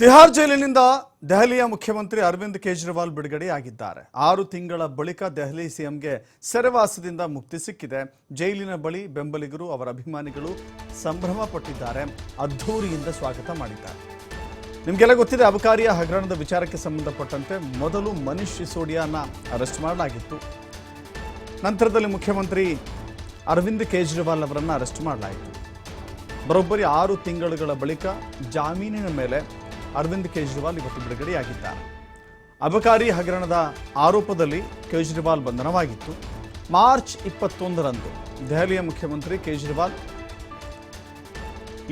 ತಿಹಾರ್ ಜೈಲಿನಿಂದ ದೆಹಲಿಯ ಮುಖ್ಯಮಂತ್ರಿ ಅರವಿಂದ್ ಕೇಜ್ರಿವಾಲ್ ಬಿಡುಗಡೆಯಾಗಿದ್ದಾರೆ. ಆರು ತಿಂಗಳ ಬಳಿಕ ದೆಹಲಿ ಸಿಎಂಗೆ ಸೆರೆವಾಸದಿಂದ ಮುಕ್ತಿ ಸಿಕ್ಕಿದೆ. ಜೈಲಿನ ಬಳಿ ಬೆಂಬಲಿಗರು ಅವರ ಅಭಿಮಾನಿಗಳು ಸಂಭ್ರಮ ಪಟ್ಟಿದ್ದಾರೆ ಅದ್ಧೂರಿಯಿಂದ ಸ್ವಾಗತ ಮಾಡಿದ್ದಾರೆ. ನಿಮಗೆಲ್ಲ ಗೊತ್ತಿದೆ, ಅಬಕಾರಿಯ ಹಗರಣದ ವಿಚಾರಕ್ಕೆ ಸಂಬಂಧಪಟ್ಟಂತೆ ಮೊದಲು ಮನೀಶ್ ಸಿಸೋಡಿಯಾನ ಅರೆಸ್ಟ್ ಮಾಡಲಾಗಿತ್ತು. ನಂತರದಲ್ಲಿ ಮುಖ್ಯಮಂತ್ರಿ ಅರವಿಂದ್ ಕೇಜ್ರಿವಾಲ್ ಅವರನ್ನು ಅರೆಸ್ಟ್ ಮಾಡಲಾಯಿತು. ಬರೋಬ್ಬರಿ ಆರು ತಿಂಗಳುಗಳ ಬಳಿಕ ಜಾಮೀನಿನ ಮೇಲೆ ಅರವಿಂದ್ ಕೇಜ್ರಿವಾಲ್ ಇವತ್ತು ಬಿಡುಗಡೆಯಾಗಿದ್ದಾರೆ. ಅಬಕಾರಿ ಹಗರಣದ ಆರೋಪದಲ್ಲಿ ಕೇಜ್ರಿವಾಲ್ ಬಂಧನವಾಗಿತ್ತು. ಮಾರ್ಚ್ ಇಪ್ಪತ್ತೊಂದರಂದು ದೆಹಲಿಯ ಮುಖ್ಯಮಂತ್ರಿ ಕೇಜ್ರಿವಾಲ್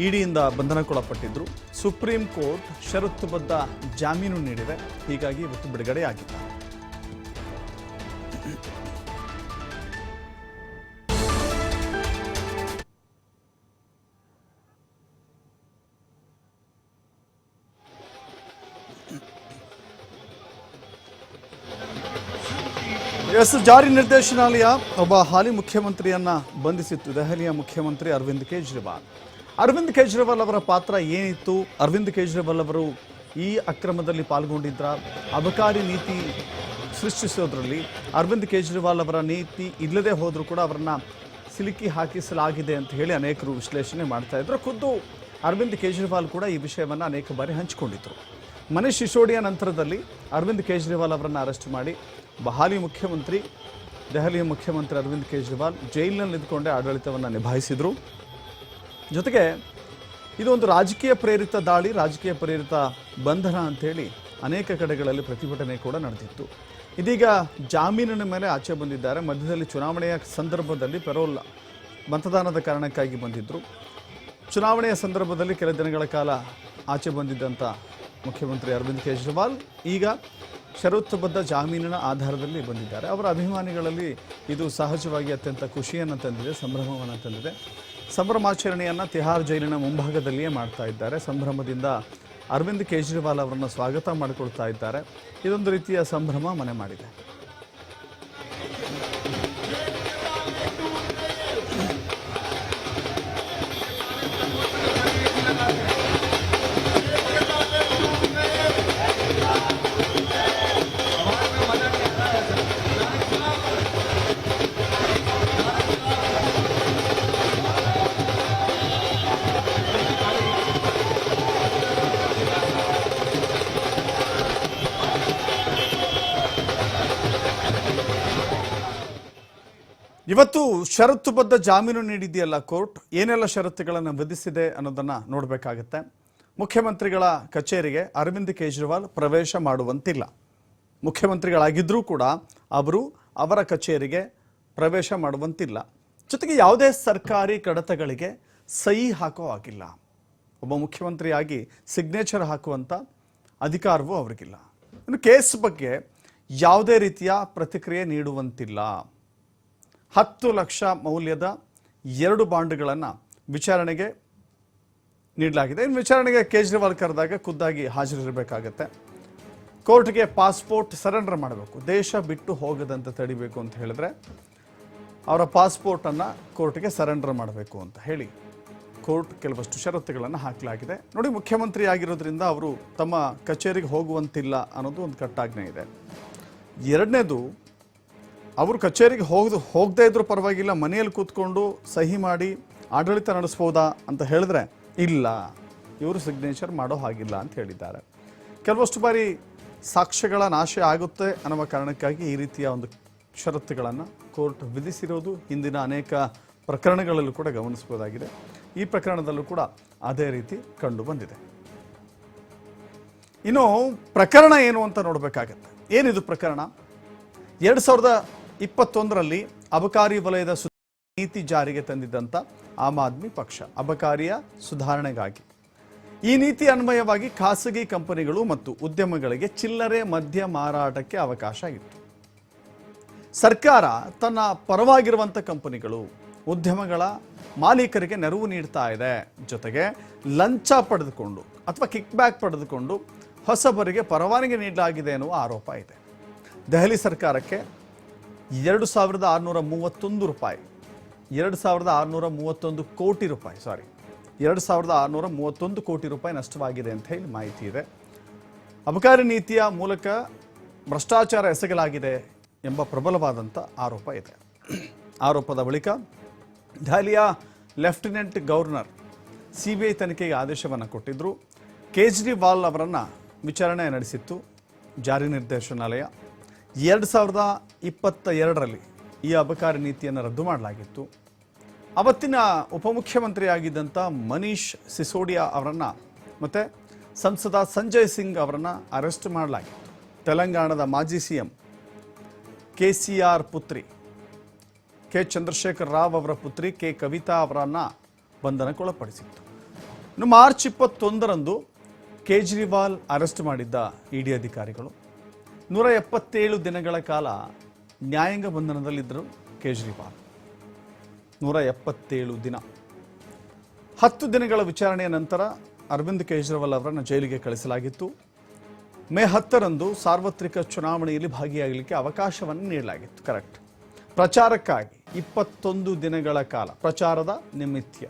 ಇಡಿಯಿಂದ ಬಂಧನಕ್ಕೊಳಪಟ್ಟಿದ್ದರು ಸುಪ್ರೀಂ ಕೋರ್ಟ್ ಷರತ್ತುಬದ್ಧ ಜಾಮೀನು ನೀಡಿದೆ ಹೀಗಾಗಿ ಇವತ್ತು ಬಿಡುಗಡೆಯಾಗಿದ್ದಾರೆ. ಎಸ್ ಜಾರಿ ನಿರ್ದೇಶನಾಲಯ ಒಬ್ಬ ಹಾಲಿ ಮುಖ್ಯಮಂತ್ರಿಯನ್ನ ಬಂಧಿಸಿತ್ತು. ದೆಹಲಿಯ ಮುಖ್ಯಮಂತ್ರಿ ಅರವಿಂದ್ ಕೇಜ್ರಿವಾಲ್. ಅರವಿಂದ್ ಕೇಜ್ರಿವಾಲ್ ಅವರ ಪಾತ್ರ ಏನಿತ್ತು? ಅರವಿಂದ್ ಕೇಜ್ರಿವಾಲ್ ಅವರು ಈ ಅಕ್ರಮದಲ್ಲಿ ಪಾಲ್ಗೊಂಡಿದ್ರ? ಅಬಕಾರಿ ನೀತಿ ಸೃಷ್ಟಿಸೋದ್ರಲ್ಲಿ ಅರವಿಂದ್ ಕೇಜ್ರಿವಾಲ್ ಅವರ ನೀತಿ ಇಲ್ಲದೆ ಹೋದರೂ ಕೂಡ ಅವರನ್ನ ಸಿಲುಕಿ ಹಾಕಿಸಲಾಗಿದೆ ಅಂತ ಹೇಳಿ ಅನೇಕರು ವಿಶ್ಲೇಷಣೆ ಮಾಡ್ತಾ ಇದ್ರು. ಖುದ್ದು ಅರವಿಂದ್ ಕೇಜ್ರಿವಾಲ್ ಕೂಡ ಈ ವಿಷಯವನ್ನು ಅನೇಕ ಬಾರಿ ಹಂಚಿಕೊಂಡಿದ್ರು. ಮನೀಶ್ ಸಿಸೋಡಿಯಾ ನಂತರದಲ್ಲಿ ಅರವಿಂದ್ ಕೇಜ್ರಿವಾಲ್ ಅವರನ್ನು ಅರೆಸ್ಟ್ ಮಾಡಿ ಹಾಲಿ ಮುಖ್ಯಮಂತ್ರಿ ದೆಹಲಿಯ ಮುಖ್ಯಮಂತ್ರಿ ಅರವಿಂದ್ ಕೇಜ್ರಿವಾಲ್ ಜೈಲಿನಲ್ಲಿ ನಿಂತ್ಕೊಂಡೇ ಆಡಳಿತವನ್ನು ನಿಭಾಯಿಸಿದರು. ಜೊತೆಗೆ ಇದು ಒಂದು ರಾಜಕೀಯ ಪ್ರೇರಿತ ದಾಳಿ, ರಾಜಕೀಯ ಪ್ರೇರಿತ ಬಂಧನ ಅಂಥೇಳಿ ಅನೇಕ ಕಡೆಗಳಲ್ಲಿ ಪ್ರತಿಭಟನೆ ಕೂಡ ನಡೆದಿತ್ತು. ಇದೀಗ ಜಾಮೀನಿನ ಮೇಲೆ ಆಚೆ ಬಂದಿದ್ದಾರೆ. ಮಧ್ಯದಲ್ಲಿ ಚುನಾವಣೆಯ ಸಂದರ್ಭದಲ್ಲಿ ಪೆರೋಲ್ ಮತದಾನದ ಕಾರಣಕ್ಕಾಗಿ ಬಂದಿದ್ದರು ಚುನಾವಣೆಯ ಸಂದರ್ಭದಲ್ಲಿ ಕೆಲ ದಿನಗಳ ಕಾಲ ಆಚೆ ಬಂದಿದ್ದಂಥ ಮುಖ್ಯಮಂತ್ರಿ ಅರವಿಂದ್ ಕೇಜ್ರಿವಾಲ್. ಈಗ ಷರತ್ತುಬದ್ಧ ಜಾಮೀನಿನ ಆಧಾರದಲ್ಲಿ ಬಂದಿದ್ದಾರೆ. ಅವರ ಅಭಿಮಾನಿಗಳಲ್ಲಿ ಇದು ಸಹಜವಾಗಿ ಅತ್ಯಂತ ಖುಷಿಯನ್ನು ತಂದಿದೆ, ಸಂಭ್ರಮವನ್ನು ತಂದಿದೆ. ಸಂಭ್ರಮಾಚರಣೆಯನ್ನು ತಿಹಾರ್ ಜೈಲಿನ ಮುಂಭಾಗದಲ್ಲಿಯೇ ಮಾಡ್ತಾ ಇದ್ದಾರೆ. ಸಂಭ್ರಮದಿಂದ ಅರವಿಂದ್ ಕೇಜ್ರಿವಾಲ್ ಅವರನ್ನು ಸ್ವಾಗತ ಮಾಡಿಕೊಳ್ತಾ ಇದ್ದಾರೆ. ಇದೊಂದು ರೀತಿಯ ಸಂಭ್ರಮ ಮನೆ ಮಾಡಿದೆ. ಇವತ್ತು ಷರತ್ತುಬದ್ಧ ಜಾಮೀನು ನೀಡಿದೆಯಲ್ಲ ಕೋರ್ಟ್? ಏನೆಲ್ಲ ಷರತ್ತುಗಳನ್ನು ವಿಧಿಸಿದೆ ಅನ್ನೋದನ್ನ ನೋಡಬೇಕಾಗತ್ತೆ. ಮುಖ್ಯಮಂತ್ರಿಗಳ ಕಚೇರಿಗೆ ಅರವಿಂದ್ ಕೇಜ್ರಿವಾಲ್ ಪ್ರವೇಶ ಮಾಡುವಂತಿಲ್ಲ. ಮುಖ್ಯಮಂತ್ರಿಗಳಾಗಿದ್ದರೂ ಕೂಡ ಅವರು ಅವರ ಕಚೇರಿಗೆ ಪ್ರವೇಶ ಮಾಡುವಂತಿಲ್ಲ. ಜೊತೆಗೆ ಯಾವುದೇ ಸರ್ಕಾರಿ ಕಡತಗಳಿಗೆ ಸಹಿ ಹಾಕೋ ಆಗಿಲ್ಲ ಒಬ್ಬ ಮುಖ್ಯಮಂತ್ರಿಯಾಗಿ ಸಿಗ್ನೇಚರ್ ಹಾಕುವಂಥ ಅಧಿಕಾರವೂ ಅವರಿಗಿಲ್ಲ. ಇನ್ನು ಕೇಸ್ ಬಗ್ಗೆ ಯಾವುದೇ ರೀತಿಯ ಪ್ರತಿಕ್ರಿಯೆ ನೀಡುವಂತಿಲ್ಲ. ಹತ್ತು ಲಕ್ಷ ಮೌಲ್ಯದ ಎರಡು ಬಾಂಡ್ಗಳನ್ನು ವಿಚಾರಣೆಗೆ ನೀಡಲಾಗಿದೆ. ಇನ್ನು ವಿಚಾರಣೆಗೆ ಕೇಜ್ರಿವಾಲ್ ಕರೆದಾಗ ಖುದ್ದಾಗಿ ಹಾಜರಿರಬೇಕಾಗತ್ತೆ. ಕೋರ್ಟ್ಗೆ ಪಾಸ್ಪೋರ್ಟ್ ಸರೆಂಡರ್ ಮಾಡಬೇಕು. ದೇಶ ಬಿಟ್ಟು ಹೋಗದಂತೆ ತಡಿಬೇಕು ಅಂತ ಹೇಳಿದ್ರೆ ಅವರ ಪಾಸ್ಪೋರ್ಟನ್ನು ಕೋರ್ಟ್ಗೆ ಸರೆಂಡರ್ ಮಾಡಬೇಕು ಅಂತ ಹೇಳಿ ಕೋರ್ಟ್ ಕೆಲವಷ್ಟು ಷರತ್ತುಗಳನ್ನು ಹಾಕಲಾಗಿದೆ. ನೋಡಿ, ಮುಖ್ಯಮಂತ್ರಿ ಆಗಿರೋದ್ರಿಂದ ಅವರು ತಮ್ಮ ಕಚೇರಿಗೆ ಹೋಗುವಂತಿಲ್ಲ ಅನ್ನೋದು ಒಂದು ಕಟ್ಟಾಜ್ಞೆ ಇದೆ. ಎರಡನೇದು ಅವರು ಕಚೇರಿಗೆ ಹೋಗದು ಹೋಗದೇ ಇದ್ರೂ ಪರವಾಗಿಲ್ಲ, ಮನೆಯಲ್ಲಿ ಕೂತ್ಕೊಂಡು ಸಹಿ ಮಾಡಿ ಆಡಳಿತ ನಡೆಸ್ಬೋದಾ ಅಂತ ಹೇಳಿದ್ರೆ ಇಲ್ಲ, ಇವರು ಸಿಗ್ನೇಚರ್ ಮಾಡೋ ಹಾಗಿಲ್ಲ ಅಂತ ಹೇಳಿದ್ದಾರೆ. ಕೆಲವಷ್ಟು ಬಾರಿ ಸಾಕ್ಷ್ಯಗಳ ನಾಶ ಆಗುತ್ತೆ ಅನ್ನುವ ಕಾರಣಕ್ಕಾಗಿ ಈ ರೀತಿಯ ಒಂದು ಷರತ್ತುಗಳನ್ನು ಕೋರ್ಟ್ ವಿಧಿಸಿರೋದು ಹಿಂದಿನ ಅನೇಕ ಪ್ರಕರಣಗಳಲ್ಲೂ ಕೂಡ ಗಮನಿಸಬಹುದಾಗಿದೆ. ಈ ಪ್ರಕರಣದಲ್ಲೂ ಕೂಡ ಅದೇ ರೀತಿ ಕಂಡು ಬಂದಿದೆ. ಇನ್ನು ಪ್ರಕರಣ ಏನು ಅಂತ ನೋಡಬೇಕಾಗತ್ತೆ. ಏನಿದು ಪ್ರಕರಣ? ಎರಡು ಸಾವಿರದ ಇಪ್ಪತ್ತೊಂದರಲ್ಲಿ ಅಬಕಾರಿ ವಲಯದ ನೀತಿ ಜಾರಿಗೆ ತಂದಿದ್ದಂಥ ಆಮ್ ಆದ್ಮಿ ಪಕ್ಷ, ಅಬಕಾರಿಯ ಸುಧಾರಣೆಗಾಗಿ. ಈ ನೀತಿ ಅನ್ವಯವಾಗಿ ಖಾಸಗಿ ಕಂಪನಿಗಳು ಮತ್ತು ಉದ್ಯಮಗಳಿಗೆ ಚಿಲ್ಲರೆ ಮದ್ಯ ಮಾರಾಟಕ್ಕೆ ಅವಕಾಶ ಇತ್ತು. ಸರ್ಕಾರ ತನ್ನ ಪರವಾಗಿರುವಂಥ ಕಂಪನಿಗಳು, ಉದ್ಯಮಗಳ ಮಾಲೀಕರಿಗೆ ನೆರವು ನೀಡ್ತಾ ಇದೆ. ಜೊತೆಗೆ ಲಂಚ ಪಡೆದುಕೊಂಡು ಅಥವಾ ಕಿಕ್ ಬ್ಯಾಕ್ ಪಡೆದುಕೊಂಡು ಹೊಸಬರಿಗೆ ಪರವಾನಗಿ ನೀಡಲಾಗಿದೆ ಎನ್ನುವ ಆರೋಪ ಇದೆ. ದೆಹಲಿ ಸರ್ಕಾರಕ್ಕೆ ಎರಡು ಸಾವಿರದ ಆರುನೂರ ಮೂವತ್ತೊಂದು ರೂಪಾಯಿ. ಎರಡು ಸಾವಿರದ ಆರುನೂರ ಮೂವತ್ತೊಂದು ಕೋಟಿ ರೂಪಾಯಿ ಸಾರಿ ಎರಡು ಸಾವಿರದ ಆರುನೂರ ಮೂವತ್ತೊಂದು ಕೋಟಿ ರೂಪಾಯಿ ನಷ್ಟವಾಗಿದೆ ಅಂತ ಹೇಳಿ ಮಾಹಿತಿ ಇದೆ. ಅಬಕಾರಿ ನೀತಿಯ ಮೂಲಕ ಭ್ರಷ್ಟಾಚಾರ ಎಸಗಲಾಗಿದೆ ಎಂಬ ಪ್ರಬಲವಾದಂಥ ಆರೋಪ ಇದೆ. ಆರೋಪದ ಬಳಿಕ ದೆಹಲಿಯ lieutenant governor C B I ತನಿಖೆಗೆ ಆದೇಶವನ್ನು ಕೊಟ್ಟಿದ್ದರು ಕೇಜ್ರಿವಾಲ್ ಅವರನ್ನು ವಿಚಾರಣೆ ನಡೆಸಿತ್ತು. ಜಾರಿ ನಿರ್ದೇಶನಾಲಯ. ಎರಡು ಸಾವಿರದ ಇಪ್ಪತ್ತ ಎರಡರಲ್ಲಿ ಈ ಅಬಕಾರಿ ನೀತಿಯನ್ನು ರದ್ದು ಮಾಡಲಾಗಿತ್ತು. ಅವತ್ತಿನ ಉಪಮುಖ್ಯಮಂತ್ರಿಯಾಗಿದ್ದಂಥ ಮನೀಶ್ ಸಿಸೋಡಿಯಾ ಅವರನ್ನು ಮತ್ತು ಸಂಸದ ಸಂಜಯ್ ಸಿಂಗ್ ಅವರನ್ನು ಅರೆಸ್ಟ್ ಮಾಡಲಾಗಿತ್ತು. ತೆಲಂಗಾಣದ ಮಾಜಿ C M K C R ಪುತ್ರಿ, ಕೆ ಚಂದ್ರಶೇಖರ್ ರಾವ್ ಅವರ ಪುತ್ರಿ, ಕೆ ಕವಿತಾ ಅವರನ್ನು ಬಂಧನಕ್ಕೊಳಪಡಿಸಿತ್ತು. ಇನ್ನು ಮಾರ್ಚ್ ಇಪ್ಪತ್ತೊಂದರಂದು ಕೇಜ್ರಿವಾಲ್ ಅರೆಸ್ಟ್ ಮಾಡಿದ್ದ ಇಡಿ ಅಧಿಕಾರಿಗಳು. ನೂರ ಎಪ್ಪತ್ತೇಳು ದಿನಗಳ ಕಾಲ ನ್ಯಾಯಾಂಗ ಬಂಧನದಲ್ಲಿದ್ದರು ಕೇಜ್ರಿವಾಲ್. ನೂರ ಎಪ್ಪತ್ತೇಳು ದಿನ. ಹತ್ತು ದಿನಗಳ ವಿಚಾರಣೆಯ ನಂತರ ಅರವಿಂದ್ ಕೇಜ್ರಿವಾಲ್ ಅವರನ್ನು ಜೈಲಿಗೆ ಕಳಿಸಲಾಗಿತ್ತು. ಮೇ ಹತ್ತರಂದು ಸಾರ್ವತ್ರಿಕ ಚುನಾವಣೆಯಲ್ಲಿ ಭಾಗಿಯಾಗಲಿಕ್ಕೆ ಅವಕಾಶವನ್ನು ನೀಡಲಾಗಿತ್ತು. ಕರೆಕ್ಟ್. ಪ್ರಚಾರಕ್ಕಾಗಿ ಇಪ್ಪತ್ತೊಂದು ದಿನಗಳ ಕಾಲ, ಪ್ರಚಾರದ ನಿಮಿತ್ಯ.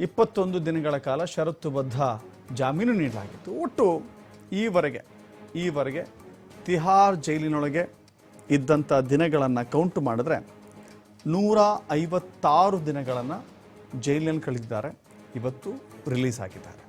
ಇಪ್ಪತ್ತೊಂದು ದಿನಗಳ ಕಾಲ ಷರತ್ತುಬದ್ಧ ಜಾಮೀನು ನೀಡಲಾಗಿತ್ತು. ಒಟ್ಟು ಈವರೆಗೆ ಈವರೆಗೆ ತಿಹಾರ್ ಜೈಲಿನೊಳಗೆ ಇದ್ದಂಥ ದಿನಗಳನ್ನು ಕೌಂಟ್ ಮಾಡಿದ್ರೆ ನೂರ ಐವತ್ತಾರು ದಿನಗಳನ್ನು ಜೈಲಿನಲ್ಲಿ ಕಳೆದಿದ್ದಾರೆ. ಇವತ್ತು ರಿಲೀಸ್ ಆಗಿದ್ದಾರೆ.